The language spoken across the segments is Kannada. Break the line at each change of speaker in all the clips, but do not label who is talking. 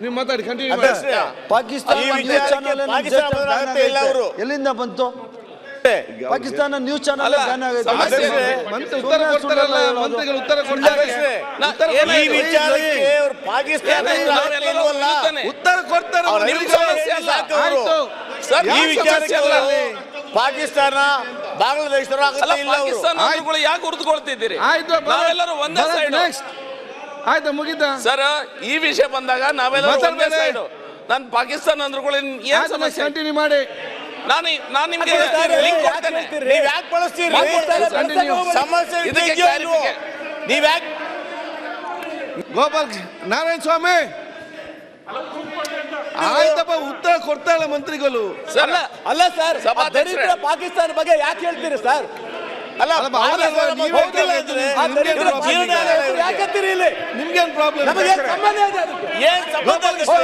ನೀವು ಮಾತಾಡಿ ಕಂಟಿನ್ಯೂ ಮಾಡಿ
ಪಾಕಿಸ್ತಾನ
ಇಲ್ಲ.
ಎಲ್ಲಿಂದ ಬಂತು ಪಾಕಿಸ್ತಾನ ನ್ಯೂಸ್ ಚಾನಲ್
ಅಲ್ಲ,
ಬ್ಯಾನ್ ಆಗೈತೆ.
ಅಧ್ಯಕ್ಷರೇ,
ಮಂತ್ರಿ ಉತ್ತರ ಕೊಡ್ತಾರಲ್ಲ ಮಂತ್ರಿಗಳು ಉತ್ತರ ಕೊಡ್ತಾರೆ
ಅಧ್ಯಕ್ಷರೇ,
ನಾ-
ಈ
ಏನಾಯ್ತು?
ವಿಚಾರಕ್ಕೆ ಅವರು ಪಾಕಿಸ್ತಾನ
ಏನಾಯ್ತು?
ಇಲ್ವಲ್ಲ?
ಉತ್ತರ ಕೊಡ್ತಾರೆ
ಅವ್ರ
ನಿಮ್
ಮಂತ್ರಿಗಳು.
ಸಮಸ್ಯೆ ಅಲ್ಲ.
ಸಾಕು ಅವರು.
ಆಯ್ತು
ಸರ್,
ಈ
ಯಾವ
ವಿಚಾರಕ್ಕೆ
ಸಮಸ್ಯೆ ಅಲ್ಲ
ಅವರು ಪಾಕಿಸ್ತಾನ ಬಾಂಗ್ಲಾದೇಶದವರು
ಅಲ್ಲ
ಆಗತ್ತೆ ಇಲ್ಲ ಅವರು
ಪಾಕಿಸ್ತಾನ ಯಾಕೆ ಹುರಿದುಕೊಳ್ತಿದ್ದೀರಿ
ಆಯ್ತು
ನಾವೆಲ್ಲರೂ ಒಂದೇ ಸೈಡ್
ನೆಕ್ಸ್ಟ್ ಆಯ್ತು ಮುಗಿದ
ಸರ್ ಈ ವಿಷಯ ಬಂದಾಗ ನಾವೆಲ್ಲ ಒಂದೇ. ಸೈಡ್ ನಾನು ಪಾಕಿಸ್ತಾನ ಅಂದ್ರುಗಳು ಏನ್ ಸಮಸ್ಯೆ?
ಕಂಟಿನ್ಯೂ ಮಾಡಿ.
ನಾನು ನಾನು ನಿಮ್ಗೆ ಲಿಂಕ್ ಕೊಡ್ತೇನೆ.
ನೀವ್ ಯಾಕೆ ಬಳಸ್ತೀರಿ. ಸಮಸ್ಯೆ. ನೀವ್. ಯಾಕೆ
ಗೋಪಾಲ್ ನಾರಾಯಣ ಸ್ವಾಮಿ. ಆಯ್ತಪ್ಪ ಉತ್ತರ ಕೊಡ್ತಾರಲ್ಲ ಮಂತ್ರಿಗಳು.
ಸರ್
ಅಲ್ಲ ಸರ್. ದರಿದ್ರ ಪಾಕಿಸ್ತಾನ ಬಗ್ಗೆ ಯಾಕೆ ಹೇಳ್ತೀರಿ ಸರ್?
ಅಲ್ಲ
ಅಲ್ಲ, ಅವ್ರೇ
ಪಾಕಿಸ್ತಾನ
ನೀವು
ಬಗ್ಗೆ
ಹೇಳ್ತಿಲ್ಲ
ಇದ್ರೆ
ಇದು.
ಆ
ನಿಮ್ಗೆ
ದರಿದ್ರ
problem
ಜೀವನ
ಇದೆ.
ಹೆಸರು ಯಾಕೆ ಅಂತೀರಿ ಇಲ್ಲಿ
ನಿಮ್ಗೇನ್ ಪ್ರಾಬ್ಲಮ್
ನಮಗೆ ಸಂಬಂಧ ಇದೆ ಅದಕ್ಕೆ
ಏನ್ ಸಂಬಂಧ
ಗೋಪಾಲ್ ಕೃಷ್ಣ.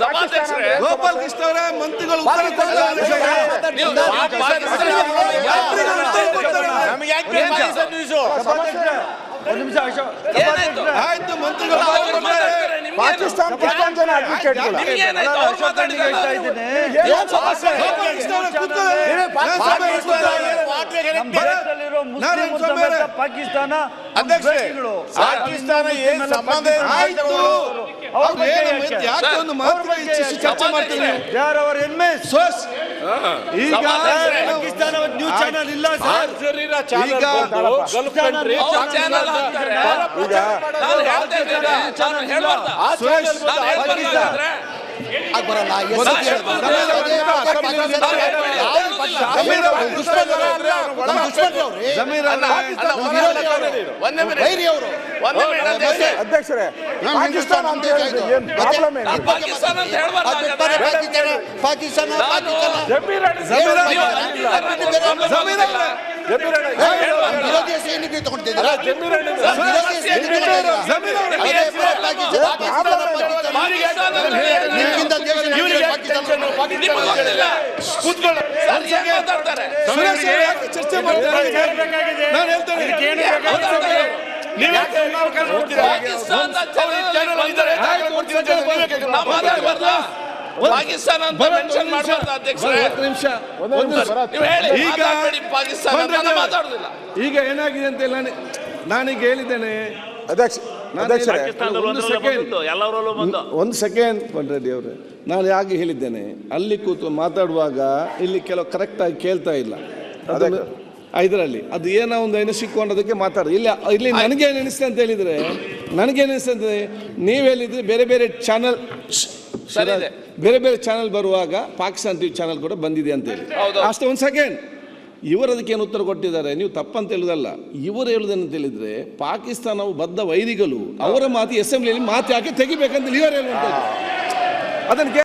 ಸಭಾಧ್ಯಕ್ಷರೇ
ಗೋಪಾಲ್ ಕೃಷ್ಣ ಅವರೇ. ಮಂತ್ರಿಗಳು ಉತ್ತರ
ಪಾಕಿಸ್ತಾನ
ನಮ್ಗೆ ಯಾಕೆ ಪಾಕಿಸ್ತಾನ?
ಒಂದ್ ನಿಮಿಷ
ಆಯ್ತು. ಮಂತ್ರಿಗಳು?
ನಾನು?
ಅವ್ರು
ಅಶೋಕ್ ನಿಮ್ಗೆ ಹೇಳ್ತಾ ಇದ್ದೀನಿ.
ಪಾಕಿಸ್ತಾನ
ಅವರೇ.
ಪಾಕಿಸ್ತಾನ.
ಪಾಕಿಸ್ತಾನ ಏನ್ ಸಂಬಂಧ ಇದೆ?
ಆಯ್ತು
ಅವ್ರ
ಅವ್ರು
ಬಗ್ಗೆ
ಏನು
ಯಾಕೆ?
ಯಾಕೆ ಒಂದು ಮಾತ್ರ ಚರ್ಚೆ ಮಾಡ್ತೀನಿ
ಯಾರು are ಹೆಮ್ಮೆ.
ಸೋಸ್ ಈಗ.
ಪಾಕಿಸ್ತಾನ ನ್ಯೂಸ್ ಚಾನಲ್ ಇಲ್ಲ ಸರ್
ಅವ್ರು ಚಾನಲ್?
ಸುರೇಶ್
ನಾನು ಹೇಳ್ಬಾರ್ದಾ ಹಾಗಾದ್ರೆ? ಅಧ್ಯಕ್ಷರೇ.
ಪಾಕಿಸ್ತಾನ ಅಂತ ಹೇಳಿದ್ರೆ ಏನ್ ಪ್ರಾಬ್ಲಮ್ ಏನು
ಪಾಕಿಸ್ತಾನ ಅಂತ ಹೇಳ್ಬಾರ್ದಾ ಪಾಕಿಸ್ತಾನ ನಾನು
ಚರ್ಚೆ ಮಾಡ್ತಾರೆ?
ಪಾಕಿಸ್ತಾನ ಅಂತ ಮೆನ್ಷನ್ ಮಾಡಬಾರ್ದು ಅಧ್ಯಕ್ಷರೇ.
ನಿಮಿಷ.
ನೀವು ಹೇಳಿ
ಈಗ
ಪಾಕಿಸ್ತಾನ ಮಾತಾಡುದಿಲ್ಲ.
ಈಗ ಏನಾಗಿದೆ ಅಂತ ನಾನೀಗ ಹೇಳಿದ್ದೇನೆ.
ಅಧ್ಯಕ್ಷ
ಒಂದು ಸೆಕೆಂಡ್ ಒಂದು ಸೆಕೆಂಡ್ ರೆಡ್ಡಿ ಅವರೇ. ನಾನು ಯಾಕೆ ಹೇಳಿದ್ದೇನೆ? ಅಲ್ಲಿ ಕೂತು ಮಾತಾಡುವಾಗ ಇಲ್ಲಿ ಕೆಲವು ಕರೆಕ್ಟಾಗಿ ಕೇಳ್ತಾ ಇಲ್ಲ. ಅದನ್ನು ಇದರಲ್ಲಿ. ಅದು ಏನೋ ಒಂದು ಎನಿಸಿಕೊಂಡದಕ್ಕೆ ಮಾತಾಡ ಇಲ್ಲ ಇಲ್ಲಿ ನನಗೇನು ಅನಿಸ್ತದೆ ಅಂತ ಹೇಳಿದರೆ ನನಗೆ ಅನಿಸ್ತದೆ ಅಂದರೆ ನೀವು ಹೇಳಿದ್ರೆ ಬೇರೆ ಬೇರೆ ಚಾನಲ್
ಸರಿ ಇದೆ.
ಬೇರೆ ಬೇರೆ ಚಾನಲ್ ಬರುವಾಗ ಪಾಕಿಸ್ತಾನ್ ಟಿವಿ ಚಾನಲ್ ಕೂಡ ಬಂದಿದೆ ಅಂತ ಹೇಳಿ.
ಹೌದು.
ಅಷ್ಟೇ ಒಂದು ಸೆಕೆಂಡ್ ಇವರು ಅದಕ್ಕೇನು ಉತ್ತರ ಕೊಟ್ಟಿದ್ದಾರೆ? ನೀವು ತಪ್ಪಂತ ಹೇಳುದಲ್ಲ. ಇವರು ಹೇಳುದನ್ನು ಹೇಳಿದ್ರೆ ಪಾಕಿಸ್ತಾನವು ಬದ್ಧ ವೈರಿಗಳು ಅವರ ಮಾತು ಅಸೆಂಬ್ಲಿಯಲ್ಲಿ ಮಾತು ಯಾಕೆ ತೆಗಿಬೇಕಂತ ಇವರು ಹೇಳುವಂಥದ್ದು. ಅದನ್ನು